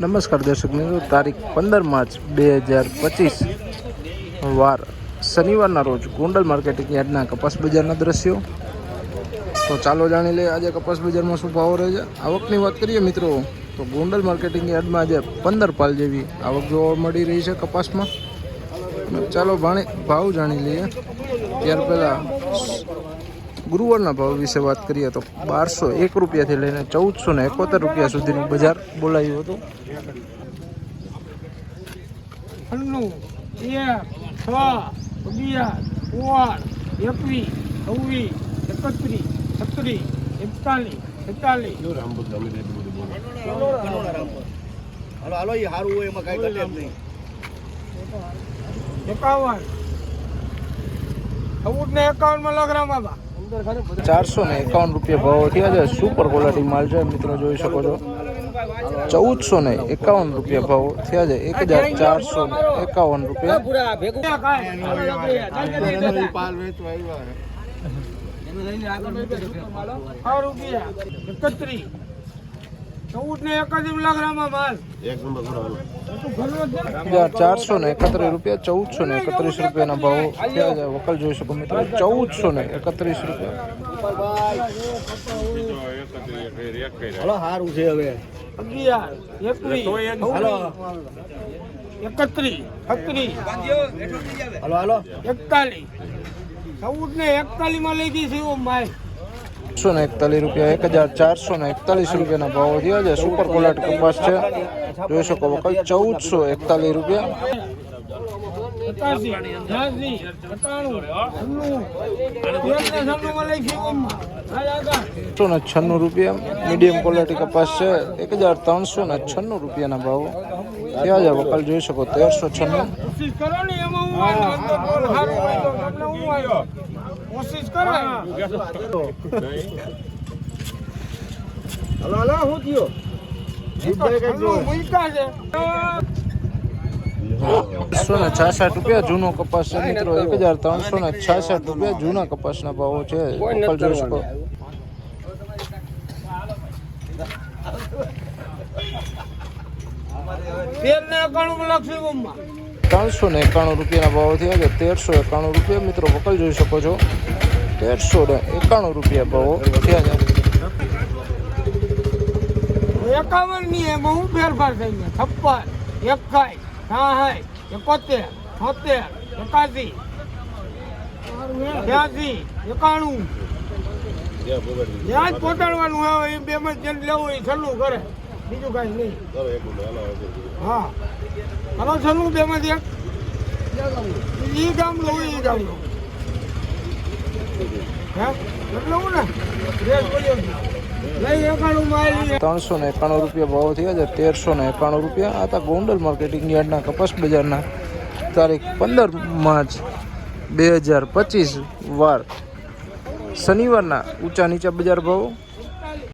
નમસ્કાર દર્શક મિત્રો, તારીખ પંદર માર્ચ બે હજાર પચીસ વાર શનિવારના રોજ ગોંડલ માર્કેટિંગ યાર્ડના કપાસ બજારના દ્રશ્યો. તો ચાલો જાણી લઈએ આજે કપાસ બજારમાં શું ભાવ રહે છે. આવકની વાત કરીએ મિત્રો, તો ગોંડલ માર્કેટિંગ યાર્ડમાં આજે પંદર પાલ જેવી આવક જોવા મળી રહી છે કપાસમાં. ચાલો ભાણી ભાવ જાણી લઈએ. ત્યાર પહેલાં ગુરુવારના ભાવ વિશે વાત કરીએ તો બારસો એક રૂપિયાથી લઈને ચૌદસો ને એકોતેર રૂપિયા સુધીનું બજાર બોલાયું હતું. એકવીસ છવ્વીસ એકત્રીસ છત્રીસ એકતાલીસ એકતાલીસ હાલો હાલો એ સારું હોય એમાં કાંઈ ઘટે નહીં. એકાવન. ચૌદ ને એકાવનમાં લગ રામાબા ચારસો ને એકાવન રૂપિયા ભાવ થયા છે. સુપર ક્વોલિટી માલ છે. મિત્રો જોઈ શકો છો. ચૌદસો ને એકાવન રૂપિયા ભાવ થયા છે. એક હજાર ચારસો ને એકાવન રૂપિયા. ચારસો ને? એકત્રીસ રૂપિયા ચૌદસો ને એકત્રીસ રૂપિયાના ભાવ થયા છે. વકલ જોઈ શકો મિત્રો ચૌદસો ને એકત્રીસ રૂપિયા. હાલો સારું છે હવે. એકત્રીસ છત્રીસ હાલો હાલો. એકતાલીસ. ચૌદ ને એકતાલીસમાં લઈ ગઈ છે માલ. એકસો ને એકતાલીસ રૂપિયા, એક હજાર ચારસો ને એકતાલીસ રૂપિયાના ભાવ થયા છે. સુપર કોલાટ કપાસ છે. જોઈ શકો વકલ ચૌદસો એકતાલીસ રૂપિયા. ને છન્નું રૂપિયા મીડિયમ ક્વોલિટી કપાસ છે. એક હજાર ત્રણસો ને છન્નું રૂપિયાના ભાવ થયા છે. વકલ જોઈ શકો તેરસો છન્નું. કોશિશ કરો. હલો હલો હું તમને થયો ને છાસઠ રૂપિયા જૂનો કપાસ છે મિત્રો. એક હજાર ત્રણસો ને છાસઠ રૂપિયા જૂના કપાસના ભાવો છે. વકલ જોઈ શકો તેર ને એકાણું માં લખશું એમાં ત્રણસો ને એકાણું રૂપિયાના ભાવ થયા તેરસો એકાણું રૂપિયા. મિત્રો, વકલ જોઈ શકો છો. તેરસો ને એકાણું રૂપિયા ભાવો થયા છે. એકાવનની એમાં હું ફેરફાર થઈ ગયો. છપ્પન એકાઈ સાઠ એકોતેર, છોતેર, એકાસી, બ્યાસી, એકાણું. ત્યાં જ પહોંચાડવાનું હોય, એ બે માં જેમ લેવું એ છેલ્લું કરે. બીજું કાંઈ નહીં. હા. હલો સરનું બેમાંથી એક એ ગામ લઉં એ ગામ આવી ત્રણસો ને એકાણું રૂપિયા ભાવ થયા છે, તેરસો ને એકાણું રૂપિયા. હતા ગોંડલ માર્કેટિંગ યાર્ડના કપાસ બજારના. તારીખ પંદર માર્ચ બે હજાર પચીસ વાર. શનિવારના ઊંચા નીચા બજાર ભાવ.